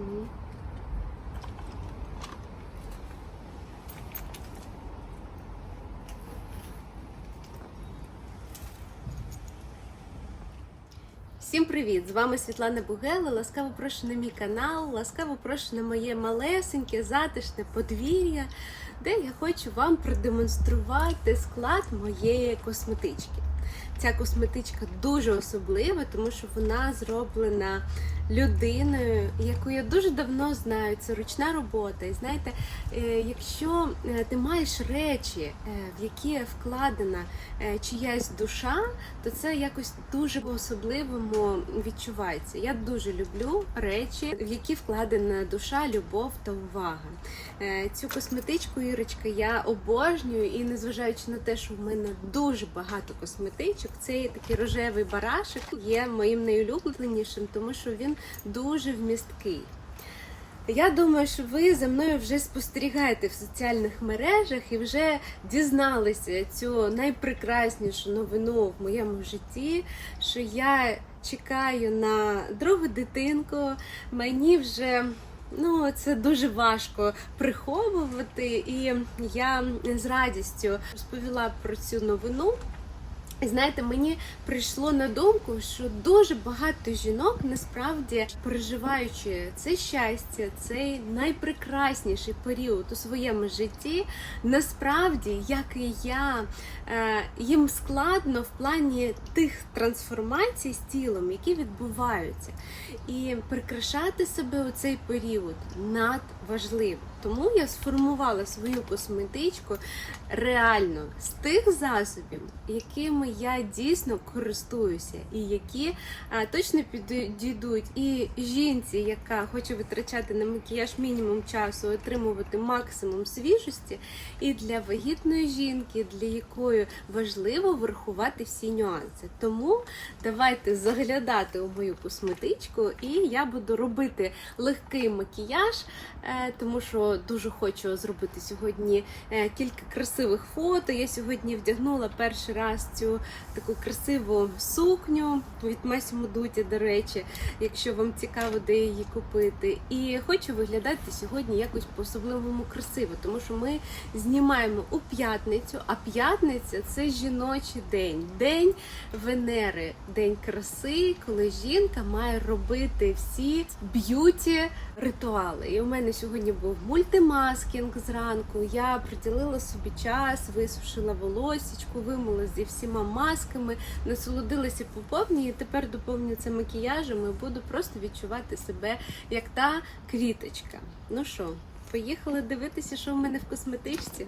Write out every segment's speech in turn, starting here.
Мгм. Всім привіт! З вами Світлана Бугела. Ласкаво прошу на мій канал, ласкаво прошу на моє малесеньке, затишне подвір'я, де я хочу вам продемонструвати склад моєї косметички. Ця косметичка дуже особлива, тому що вона зроблена людиною, яку я дуже давно знаю. Це ручна робота. І знаєте, е, якщо е, ти маєш речі, е, в які вкладена чиясь душа, то це якось дуже по-особливому відчувається. Я дуже люблю речі, в які вкладена душа, любов та увага. Цю косметичку, Ірочка, я обожнюю, і незважаючи на те, що в мене дуже багато косметичок, цей такий рожевий барашек є моїм найулюбленішим, тому що він дуже вмісткий. Я думаю, що ви за мною вже спостерігаєте в соціальних мережах і вже дізналися цю найпрекраснішу новину в моєму житті, що я чекаю на другу дитинку. Мені вже ну це дуже важко приховувати, і я з радістю розповіла про цю новину. Знаєте, мені прийшло на думку, що дуже багато жінок насправді переживаючи це щастя, цей найпрекрасніший період у своєму житті, насправді, як і я, е, їм складно в плані тих трансформацій з тілом, які відбуваються. І прикрашати себе у цей період надважливо. Тому я сформувала свою косметичку реально з тих засобів, якими я дійсно користуюся, і які а, точно підійдуть і жінці, яка хоче витрачати на макіяж мінімум часу, отримувати максимум свіжості, і для вагітної жінки, для якої важливо врахувати всі нюанси. Тому давайте заглядати у мою косметичку, і я буду робити легкий макіяж, е, тому що дуже хочу зробити сьогодні е, кілька красивих фото. Я сьогодні вдягнула перший раз цю таку красиву сукню від Масімо Дуті, до речі, якщо вам цікаво, де її купити. І хочу виглядати сьогодні якось по-особливому красиво, тому що ми знімаємо у п'ятницю, а п'ятниця це жіночий день, день Венери, день краси, коли жінка має робити всі б'юті ритуали. І у мене сьогодні був мультимаскінг зранку. Я приділила собі час, висушила волосічку, вимила зі всіма масками, насолодилася по і тепер доповню це макіяжем і буду просто відчувати себе як та квіточка. Ну що, поїхали дивитися, що в мене в косметичці.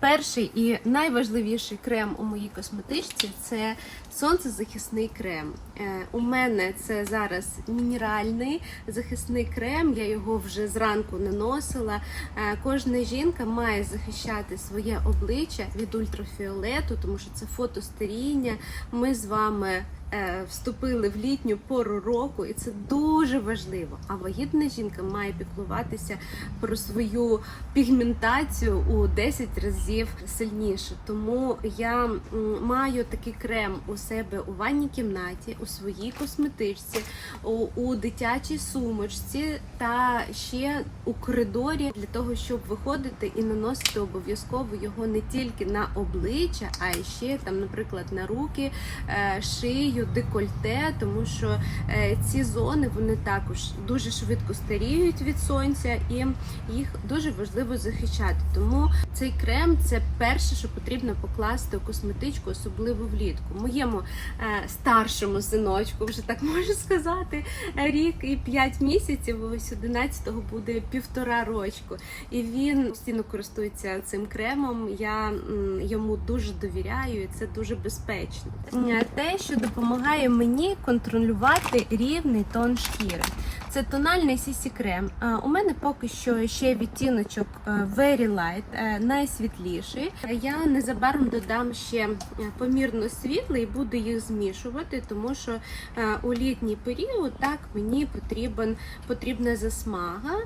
Перший і найважливіший крем у моїй косметичці це сонцезахисний крем. Е, у мене це зараз мінеральний захисний крем. Я його вже зранку наносила. Е, кожна жінка має захищати своє обличчя від ультрафіолету, тому що це фотостаріння. Ми з вами. Е, Вступили в літню пору року, і це дуже важливо. А вагітна жінка має піклуватися про свою пігментацію у 10 разів сильніше. Тому я маю такий крем у себе у ванній кімнаті, у своїй косметичці, у, дитячій сумочці та ще у коридорі для того, щоб виходити і наносити обов'язково його не тільки на обличчя, а й ще там, наприклад, на руки, е, шию, декольте, тому що е, ці зони вони також дуже швидко старіють від сонця, і їх дуже важливо захищати. Тому цей крем це перше, що потрібно покласти у косметичку, особливо влітку. Моєму е, старшому синочку, вже так можу сказати, рік і 5 місяців. Ось 11-го буде півтора рочку. І він постійно користується цим кремом. Я йому дуже довіряю, і це дуже безпечно. Е, Те, що допомагає мені контролювати рівний тон шкіри. Це тональний CC крем. У мене поки що ще відтіночок е, Very Light, е, найсвітліший. Я незабаром додам ще е, помірно світлий буду їх змішувати, тому що у літній період так мені потрібен, потрібна засмага.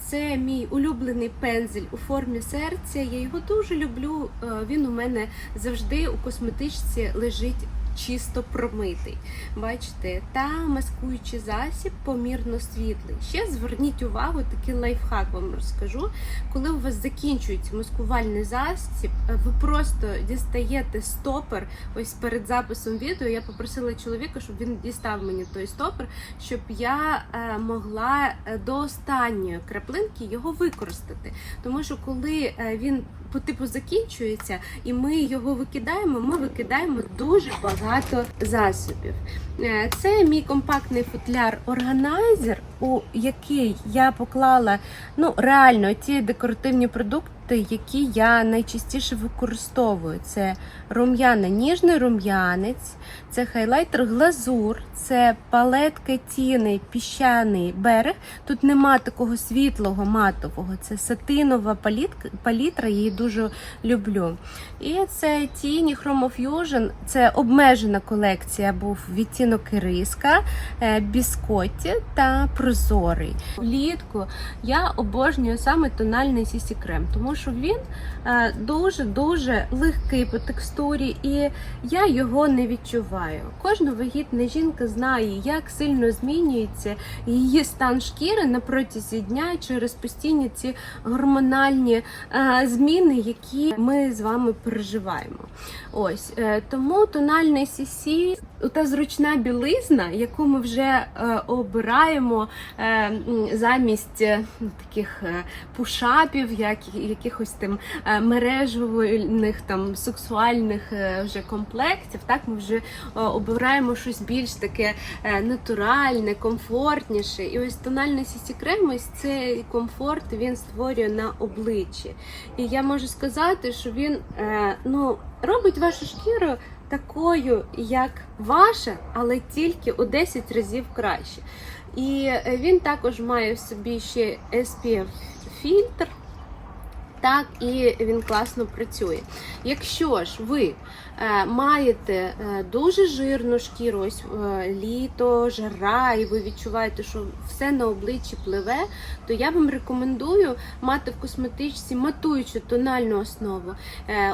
Це мій улюблений пензель у формі серця. Я його дуже люблю. Він у мене завжди у косметичці лежить чисто промитий. Бачите, та маскуючий засіб помірно світлий. Ще зверніть увагу, такий лайфхак вам розкажу. Коли у вас закінчується маскувальний засіб, е, ви просто дістаєте стопер. Ось перед записом відео я попросила чоловіка, щоб він дістав мені той стопер, щоб я е, могла е, до останньої краплинки його використати. Тому що коли він по типу закінчується і ми його викидаємо, ми викидаємо дуже багато засобів. Е, Це мій компактний футляр органайзер, у який я поклала ну реально ті декоративні продукти, які я найчастіше використовую. Це рум'яна, ніжний рум'янець, це хайлайтер глазур, це палетка тіни, піщаний берег. Тут нема такого світлого матового. Це сатинова палітка, палітра, її дуже люблю. І це тіні Chroma Fusion, це обмежена колекція, був відтінок іриска, е, біскотті та прозорий. Влітку я обожнюю саме тональний CC крем, тому що він дуже-дуже легкий по текстурі, і я його не відчуваю. Кожна вагітна жінка знає, як сильно змінюється її стан шкіри на протязі дня через постійні ці гормональні е, зміни, які ми з вами переживаємо. Ось е, тому тональний CC, та зручна білизна, яку ми вже е, обираємо замість е, таких е, пушапів, як якихось там е, мережевих там сексуальних е, вже комплектів. Так ми вже е, обираємо щось більш таке е, натуральне, комфортніше. І ось тональний CC крем, ось цей комфорт він створює на обличчі. І я можу сказати, що він е, ну, робить вашу шкіру такою, як ваша, але тільки у 10 разів краще. І е, він також має в собі ще SPF фільтр. Так, і він класно працює. Якщо ж ви е, маєте е, дуже жирну шкіру, ось е, літо, жара, і ви відчуваєте, що все на обличчі пливе, то я вам рекомендую мати в косметичці матуючу тональну основу.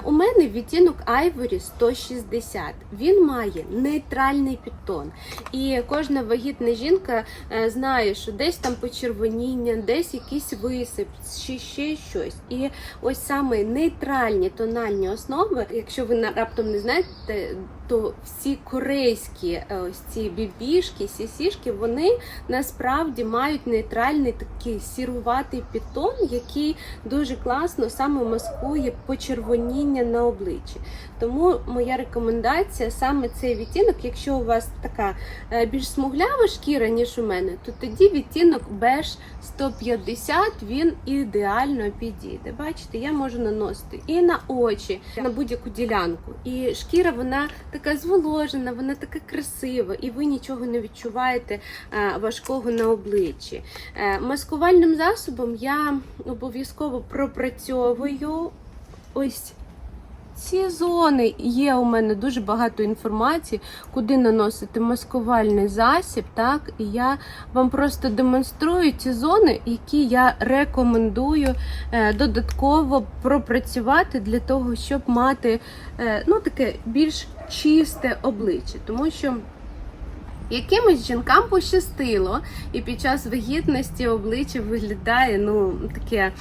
У мене відтінок Ivory 160. Він має нейтральний підтон. І кожна вагітна жінка знає, що десь там почервоніння, десь якийсь висип, чи ще щось. І ось саме нейтральні тональні основи, якщо ви раптом не знаєте, то всі корейські е, ось ці бібішки, сісішки, вони насправді мають нейтральний такий сіруватий підтон, який дуже класно саме маскує почервоніння на обличчі. Тому моя рекомендація саме цей відтінок, якщо у вас така е, більш смуглява шкіра, ніж у мене, то тоді відтінок беж 150 він ідеально підійде. Бачите, я можу наносити і на очі, на будь-яку ділянку. І шкіра вона така зволожена, вона така красива, і ви нічого не відчуваєте е, важкого на обличчі. Е, Маскувальним засобом я обов'язково пропрацьовую ось. Ці зони є у мене дуже багато інформації, куди наносити маскувальний засіб. Так, і я вам просто демонструю ці зони, які я рекомендую е, додатково пропрацювати для того, щоб мати ну, таке більш чисте обличчя. Тому що Якимось жінкам пощастило, і під час вагітності обличчя виглядає ну таке.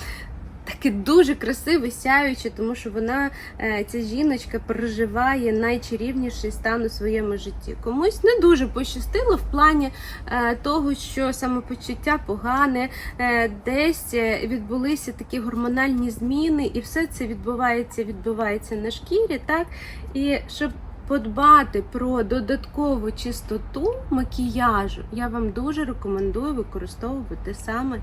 Таке дуже красиве, сяюче, тому що вона, е, ця жіночка, проживає найчарівніший стан у своєму житті. Комусь не дуже пощастило в плані е, того, що самопочуття погане, е, десь відбулися такі гормональні зміни, і все це відбувається, відбувається на шкірі. Так? І щоб подбати про додаткову чистоту макіяжу, я вам дуже рекомендую використовувати саме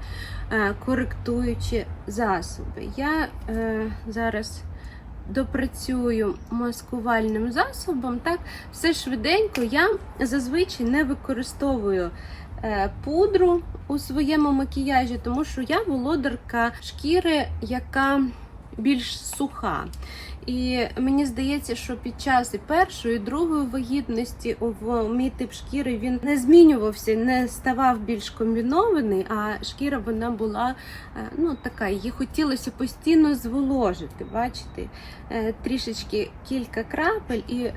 е, коректуючі засоби. Я е, зараз допрацюю маскувальним засобом. Так, все швиденько. Я зазвичай не використовую е, пудру у своєму макіяжі, тому що я володарка шкіри, яка більш суха. І мені здається, що під час і першої, і другої вагітності в мій тип шкіри він не змінювався, не ставав більш комбінований, а шкіра вона була е, ну така, її хотілося постійно зволожити. Бачите, Е, трішечки кілька крапель і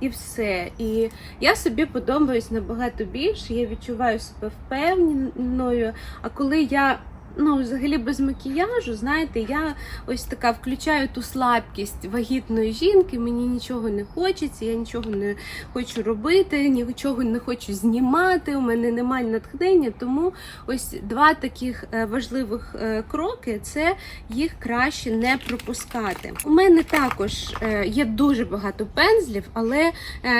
і все. І я собі подобаюсь набагато більше. Я відчуваю себе впевненою. А коли я ну, взагалі без макіяжу, знаєте, я ось така включаю ту слабкість вагітної жінки, мені нічого не хочеться, я нічого не хочу робити, нічого не хочу знімати, у мене немає натхнення. Тому ось два таких е, важливих е, кроки це їх краще не пропускати. У мене також е, є дуже багато пензлів, але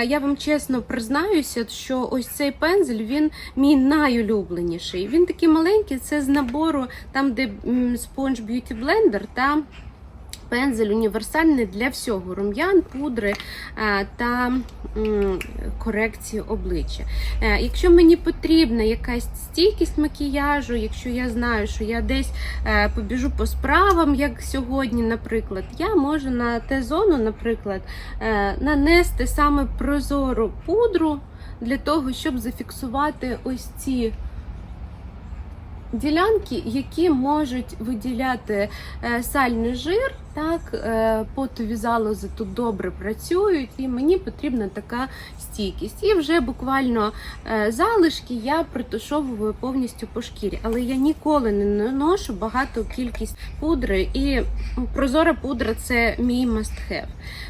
я вам чесно признаюся, що ось цей пензель він мій найулюбленіший. Він такий маленький, це з набору, там де м, Sponge Beauty Blender та пензель універсальний для всього рум'ян, пудри е, та корекції обличчя. Е, Якщо мені потрібна якась стійкість макіяжу, якщо я знаю, що я десь е, побіжу по справам, як сьогодні, наприклад, я можу на Т-зону, наприклад, нанести саме прозору пудру для того, щоб зафіксувати ось ці ділянки, які можуть виділяти е, сальний жир, так, е, потові залози тут добре працюють, і мені потрібна така стійкість. І вже буквально е, залишки я притушовую повністю по шкірі, але я ніколи не наношу багату кількість пудри, і прозора пудра це мій must-have.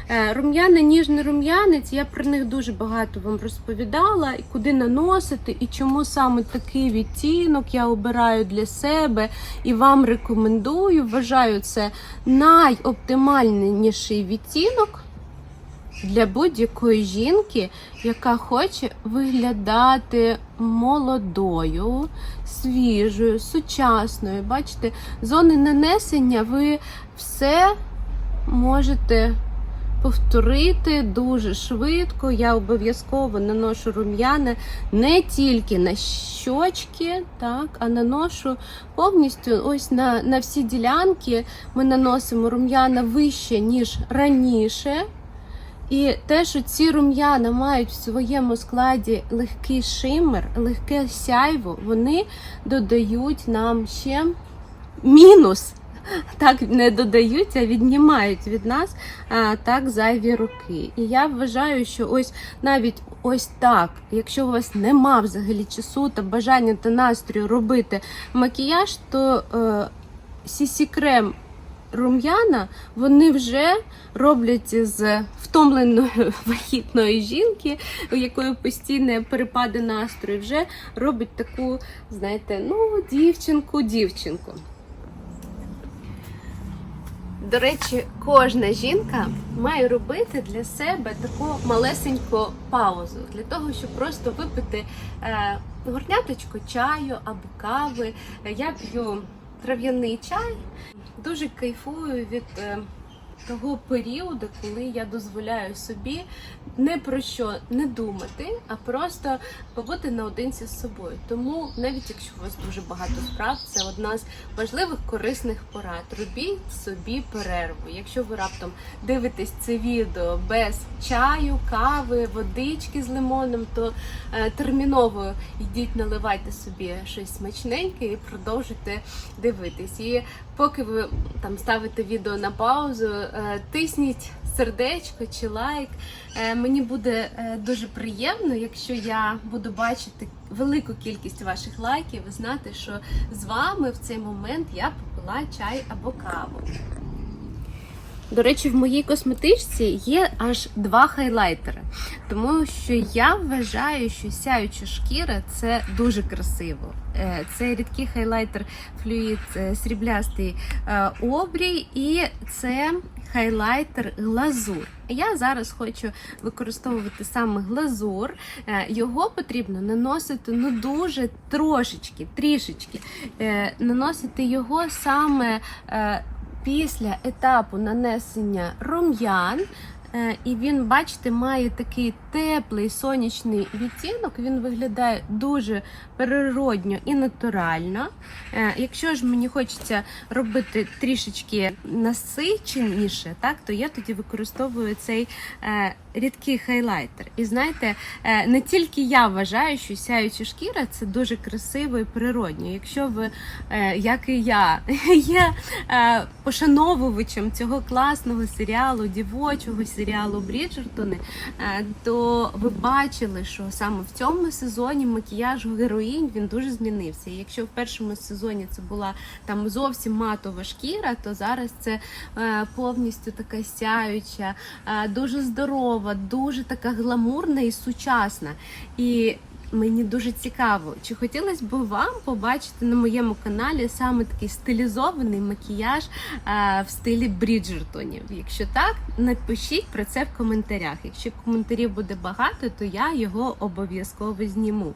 Е, ніжний рум'янець, я про них дуже багато вам розповідала, і куди наносити, і чому саме такий відтінок я обираю для себе і вам рекомендую. Вважаю, це найоптимальніший відтінок для будь-якої жінки, яка хоче виглядати молодою, свіжою, сучасною. Бачите, зони нанесення ви все можете повторити дуже швидко. Я обов'язково наношу рум'яна не тільки на щочки, так, а наношу повністю ось на, на всі ділянки. Ми наносимо рум'яна вище, ніж раніше. І те, що ці рум'яна мають в своєму складі легкий шимер, легке сяйво, вони додають нам ще мінус. Так не додають, а віднімають від нас так зайві роки. І я вважаю, що ось навіть ось так, якщо у вас нема взагалі часу та бажання та настрою робити макіяж, то е, сісі крем рум'яна вони вже роблять з втомленої вагітної жінки, у якої постійні перепади настрою, вже робить таку, знаєте, ну, дівчинку, дівчинку. До речі, кожна жінка має робити для себе таку малесеньку паузу для того, щоб просто випити е, горняточку чаю або кави. Я п'ю трав'яний чай, дуже кайфую від е, того періоду, коли я дозволяю собі не про що не думати, а просто побути наодинці з собою. Тому, навіть якщо у вас дуже багато справ, це одна з важливих корисних порад. Робіть собі перерву. Якщо ви раптом дивитесь це відео без чаю, кави, водички з лимоном, то е, терміново йдіть, наливайте собі щось смачненьке і продовжуйте дивитись. І поки ви там ставите відео на паузу, е, тисніть сердечко чи лайк. Е, Мені буде е, дуже приємно, якщо я буду бачити велику кількість ваших лайків і знати, що з вами в цей момент я попила чай або каву. До речі, в моїй косметичці є аж два хайлайтери, тому що я вважаю, що сяюча шкіра це дуже красиво. Е, Це рідкий хайлайтер флюїд е, сріблястий е, обрій, і це хайлайтер глазур. Я зараз хочу використовувати саме глазур. Його потрібно наносити ну дуже трошечки, трішечки. Наносити його саме. Після етапу нанесення рум'ян, е, і він, бачите, має такий теплий сонячний відтінок. Він виглядає дуже природньо і натурально. Е, Якщо ж мені хочеться робити трішечки насиченіше, так то я тоді використовую цей е, рідкий хайлайтер. І знаєте, е, не тільки я вважаю, що сяюча шкіра це дуже красиво і природньо. Якщо ви, як і я, є пошановувачем цього класного серіалу, дівочого серіалу Бріджертони, е, ви бачили, що саме в цьому сезоні макіяж героїнь він дуже змінився. Якщо в першому сезоні це була там зовсім матова шкіра, то зараз це е, повністю така сяюча, е, дуже здорова, дуже така гламурна і сучасна. І Мені дуже цікаво, чи хотілося б вам побачити на моєму каналі саме такий стилізований макіяж е, в стилі Бріджертонів. Якщо так, напишіть про це в коментарях. Якщо коментарів буде багато, то я його обов'язково зніму.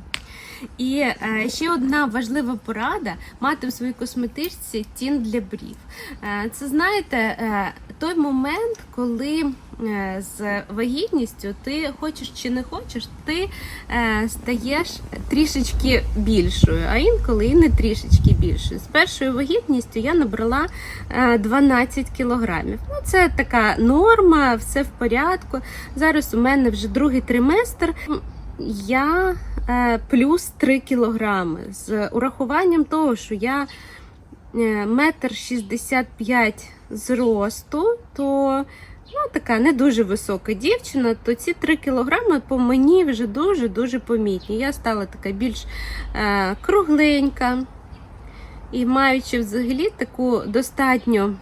І е, ще одна важлива порада мати в своїй косметичці тін для брів. Е, це знаєте, е, той момент, коли е, з вагітністю ти хочеш чи не хочеш, ти е, стаєш трішечки більшою, а інколи і не трішечки більшою. З першою вагітністю я набрала е, 12 кілограмів. Ну, це така норма, все в порядку. Зараз у мене вже другий триместр. Я плюс 3 кілограми. З урахуванням того, що я е, метр 65 зросту, то ну, така не дуже висока дівчина, то ці 3 кілограми по мені вже дуже-дуже помітні. Я стала така більш е, кругленька і маючи взагалі таку достатньо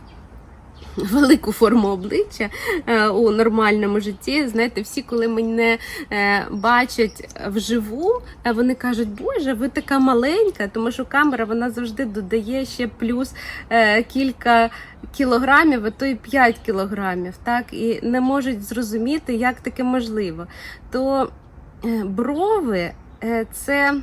велику форму обличчя е, у нормальному житті. Знаєте, всі, коли мене е, бачать вживу, е, вони кажуть, Боже, ви така маленька, тому що камера вона завжди додає ще плюс кілька кілограмів, а то й 5 кілограмів, так, і не можуть зрозуміти, як таке можливо. То брови це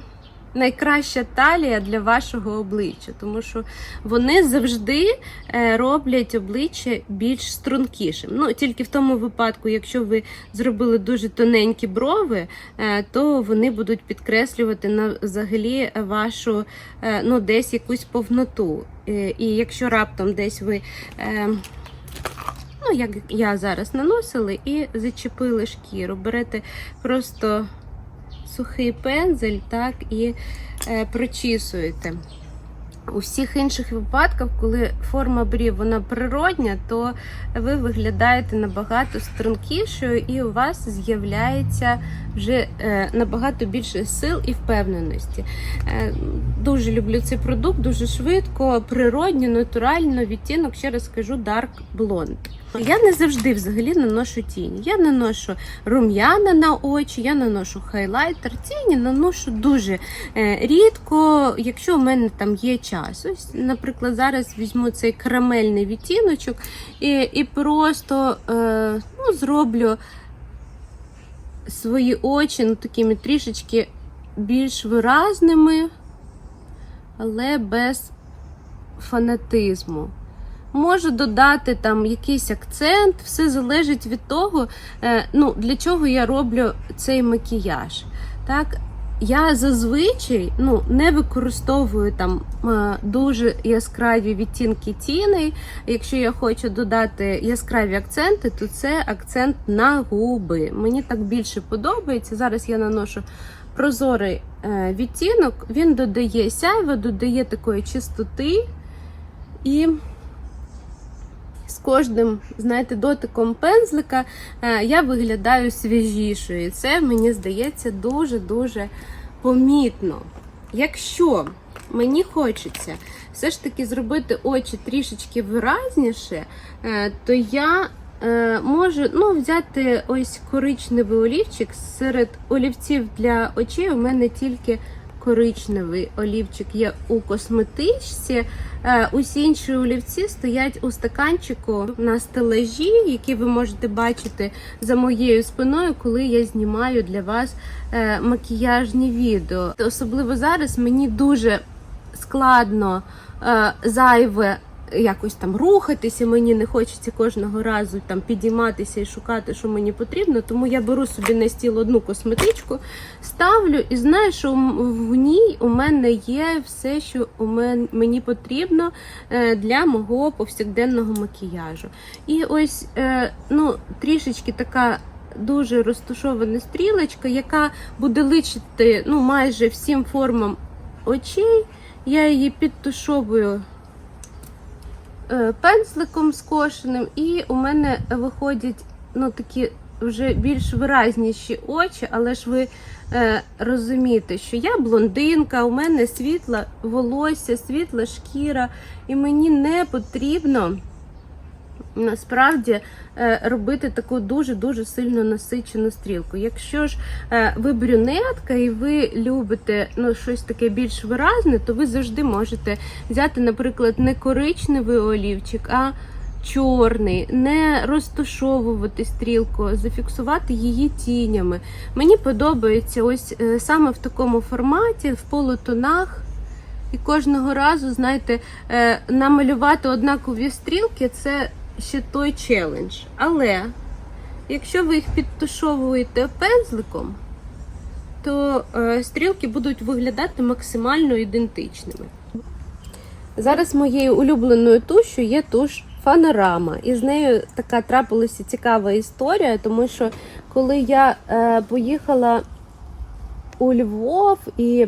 найкраща талія для вашого обличчя, тому що вони завжди е, роблять обличчя більш стрункішим. Ну, тільки в тому випадку, якщо ви зробили дуже тоненькі брови, е, то вони будуть підкреслювати на взагалі вашу е, ну, десь якусь повноту. І якщо раптом десь ви. Ну, як я зараз наносили і зачепили шкіру. Берете просто сухий пензель, так, і е, прочісуєте. У всіх інших випадках, коли форма брів вона природня, то ви виглядаєте набагато стрункішою, і у вас з'являється вже е, набагато більше сил і впевненості. Е, дуже люблю цей продукт, дуже швидко, природньо, натурально, відтінок, ще раз скажу, Dark Blonde. Я не завжди взагалі наношу тіні. Я наношу рум'яна на очі, я наношу хайлайтер. Тіні наношу дуже е, рідко, якщо у мене там є час. Ось, наприклад, зараз візьму цей карамельний відтіночок і, і просто е, ну, зроблю свої очі ну, такими трішечки більш виразними, але без фанатизму. Можу додати там якийсь акцент, все залежить від того, е, ну, для чого я роблю цей макіяж. Так? Я зазвичай ну, не використовую там е, дуже яскраві відтінки тіней. Якщо я хочу додати яскраві акценти, то це акцент на губи. Мені так більше подобається. Зараз я наношу прозорий е, відтінок, він додає сяйва, додає такої чистоти і кожним, знаєте, дотиком пензлика е, я виглядаю свіжішою. І це, мені здається, дуже-дуже помітно. Якщо мені хочеться все ж таки зробити очі трішечки виразніше, е, то я е, можу ну, взяти ось коричневий олівчик. Серед олівців для очей у мене тільки коричневий олівчик є у косметичці. Е, Усі інші олівці стоять у стаканчику на стелажі, які ви можете бачити за моєю спиною, коли я знімаю для вас е, макіяжні відео. Особливо зараз мені дуже складно е, зайве якось там рухатися, мені не хочеться кожного разу там підійматися і шукати, що мені потрібно. Тому я беру собі на стіл одну косметичку, ставлю і знаю, що в ній у мене є все, що у мен, мені потрібно е, для мого повсякденного макіяжу. І ось е, ну, трішечки така. Дуже розташована стрілочка, яка буде личити ну, майже всім формам очей. Я її підтушовую пензликом скошеним, і у мене виходять ну, такі вже більш виразніші очі, але ж ви е, розумієте, що я блондинка, у мене світла волосся, світла шкіра, і мені не потрібно. Насправді е, робити таку дуже дуже сильно насичену стрілку. Якщо ж е, ви брюнетка і ви любите ну, щось таке більш виразне, то ви завжди можете взяти, наприклад, не коричневий олівчик, а чорний, не розташовувати стрілку, зафіксувати її тінями. Мені подобається ось е, саме в такому форматі, в полутонах. І кожного разу, знаєте, намалювати однакові стрілки це ще той челендж. Але якщо ви їх підтушовуєте пензликом, то е, стрілки будуть виглядати максимально ідентичними. Зараз моєю улюбленою тушю є туш Фанорама. І з нею така трапилася цікава історія, тому що коли я е, поїхала у Львов і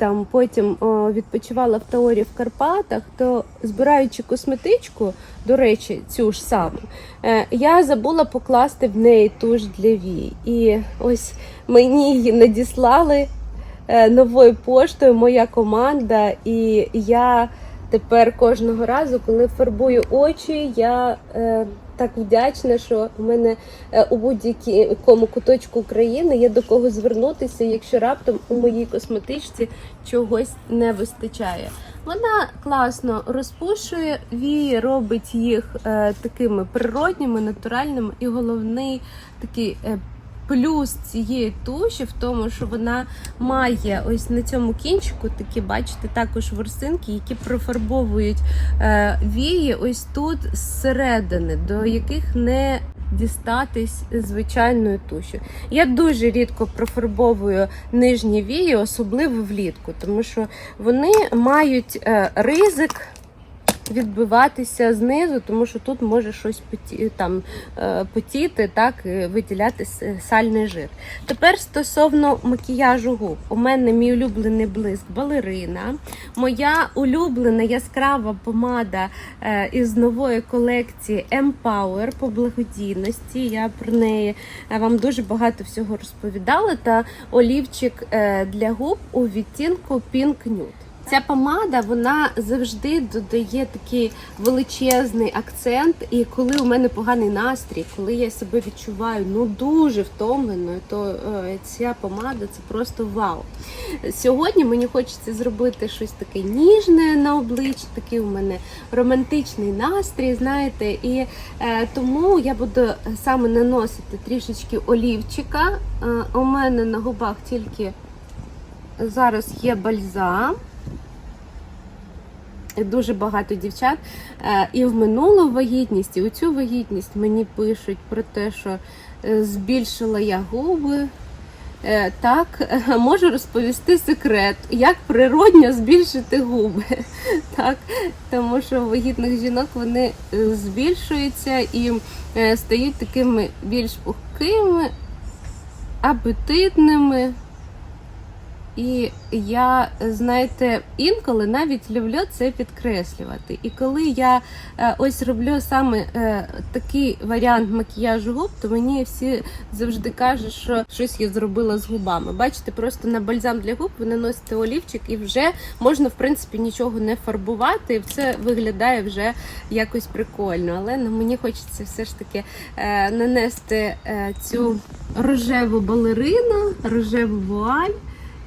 там потім о, відпочивала в Таорі в Карпатах, то збираючи косметичку, до речі, цю ж саму, е, я забула покласти в неї туш для вій. І ось мені її надіслали е, новою поштою моя команда, і я тепер кожного разу, коли фарбую очі, я е, так вдячна, що в мене е, у будь-якому куточку України є до кого звернутися, якщо раптом у моїй косметичці чогось не вистачає. Вона класно розпушує вії, робить їх е, такими природніми, натуральними, і головний такий. Плюс цієї туші в тому, що вона має ось на цьому кінчику такі, бачите, також ворсинки, які профарбовують е, вії ось тут зсередини, до яких не дістатись звичайною тушю. Я дуже рідко профарбовую нижні вії, особливо влітку, тому що вони мають е, ризик відбиватися знизу, тому що тут може щось поті, там, е, потіти, так, виділяти сальний жир. Tепер стосовно макіяжу губ. У мене мій улюблений блиск балерина. Моя улюблена яскрава помада е, із нової колекції Empower по благодійності. Я про неї е, вам дуже багато всього розповідала. Та олівчик для губ у відтінку Pink Nude. Ця помада вона завжди додає такий величезний акцент. І коли у мене поганий настрій, коли я себе відчуваю ну дуже втомленою, то е, ця помада це просто вау. Сьогодні мені хочеться зробити щось таке ніжне на обличчі, такий у мене романтичний настрій, знаєте, і е, тому я буду саме наносити трішечки олівчика. Е, у мене на губах тільки зараз є бальзам. Дуже багато дівчат е, і в минулу вагітність, і у цю вагітність мені пишуть про те, що е, збільшила я губи. Е, Так, можу розповісти секрет, як природньо збільшити губи. Так, тому що вагітних жінок вони збільшуються і стають такими більш пухкими, апетитними. І я, знаєте, інколи навіть люблю це підкреслювати. І коли я е, ось роблю саме е, такий варіант макіяжу губ, то мені всі завжди кажуть, що щось я зробила з губами. Бачите, просто на бальзам для губ ви наносите олівчик і вже можна, в принципі, нічого не фарбувати. І це виглядає вже якось прикольно. Але ну, мені хочеться все ж таки е, нанести цю рожеву балерину, рожеву вуаль.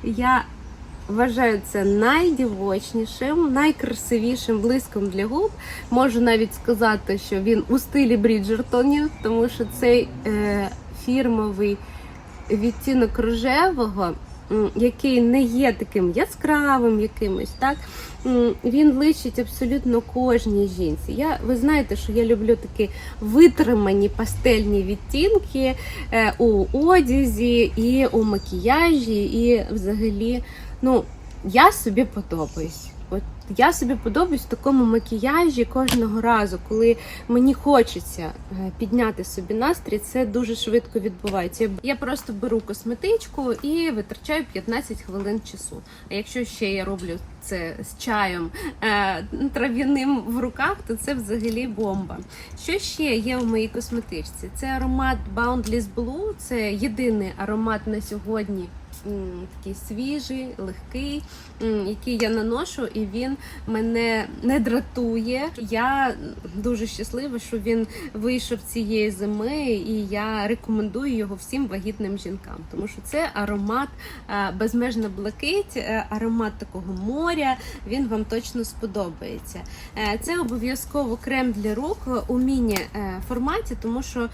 Я вважаю це найдівочнішим, найкрасивішим блиском для губ. Можу навіть сказати, що він у стилі Бріджертонів, тому що цей е, фірмовий відтінок рожевого який не є таким яскравим якимось, так він личить абсолютно кожній жінці. Я, ви знаєте, що я люблю такі витримані пастельні відтінки е, у одязі, і у макіяжі, і взагалі, ну, я собі подобаюсь. От я собі подобаюсь в такому макіяжі кожного разу, коли мені хочеться е, підняти собі настрій, це дуже швидко відбувається. Я просто беру косметичку і витрачаю 15 хвилин часу. А якщо ще я роблю це з чаєм е, трав'яним в руках, то це взагалі бомба. Що ще є в моїй косметичці? Це аромат Boundless Blue, це єдиний аромат на сьогодні. Такий свіжий, легкий, який я наношу, і він мене не дратує. Я дуже щаслива, що він вийшов цієї зими, і я рекомендую його всім вагітним жінкам, тому що це аромат е, безмежна блакить, е, аромат такого моря. Він вам точно сподобається. Е, Це обов'язково крем для рук у міні-форматі, тому що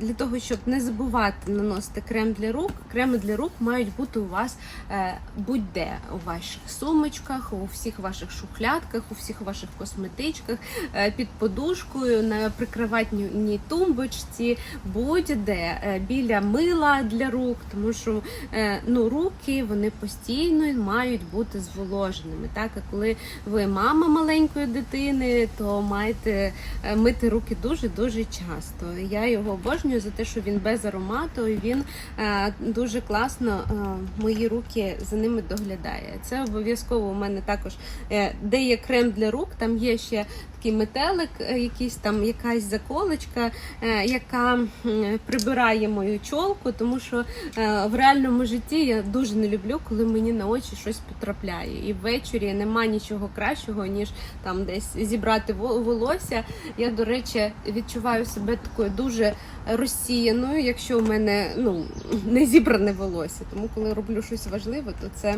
для того, щоб не забувати наносити крем для рук, креми для рук мають бути у вас е, будь-де у ваших сумочках, у всіх ваших шухлядках, у всіх ваших косметичках, е, під подушкою, на прикроватній тумбочці, будь-де е, біля мила для рук, тому що ну, руки вони постійно мають бути зволоженими. Так, а коли ви мама маленької дитини, то маєте мити руки дуже дуже часто. Я його обожнюю за те, що він без аромату, і він дуже класно мої руки за ними доглядає. Це обов'язково у мене також е, де є крем для рук, там є ще такий метелик, е, якийсь там якась заколочка, е, яка прибирає мою чолку, тому що е, в реальному житті я дуже не люблю, коли мені на очі щось потрапляє. І ввечері нема нічого кращого, ніж там десь зібрати волосся. Я, до речі, відчуваю себе такою дуже розсіяною, якщо у мене ну, не зібране волосся. Тому коли роблю щось важливе, то це.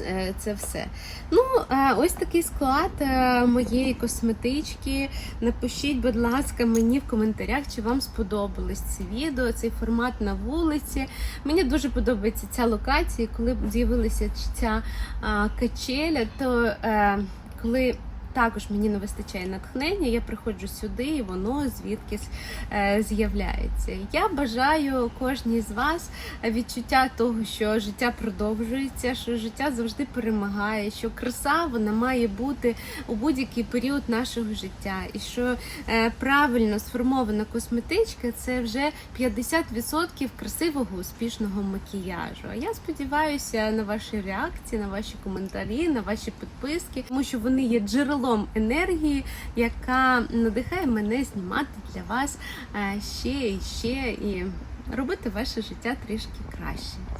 Е, Це все. Ну, е, ось такий склад е, моєї косметички. Напишіть, будь ласка, мені в коментарях, чи вам сподобалось це відео, цей формат на вулиці. Мені дуже подобається ця локація. Коли з'явилася ця качеля, то коли також мені не вистачає натхнення, я приходжу сюди і воно звідкись е, з'являється. Я бажаю кожній з вас відчуття того, що життя продовжується, що життя завжди перемагає, що краса вона має бути у будь-який період нашого життя, і що е, правильно сформована косметичка це вже 50% красивого успішного макіяжу. А я сподіваюся на ваші реакції, на ваші коментарі, на ваші підписки, тому що вони є джерелом енергії, яка надихає мене знімати для вас е, ще і ще і робити ваше життя трішки краще.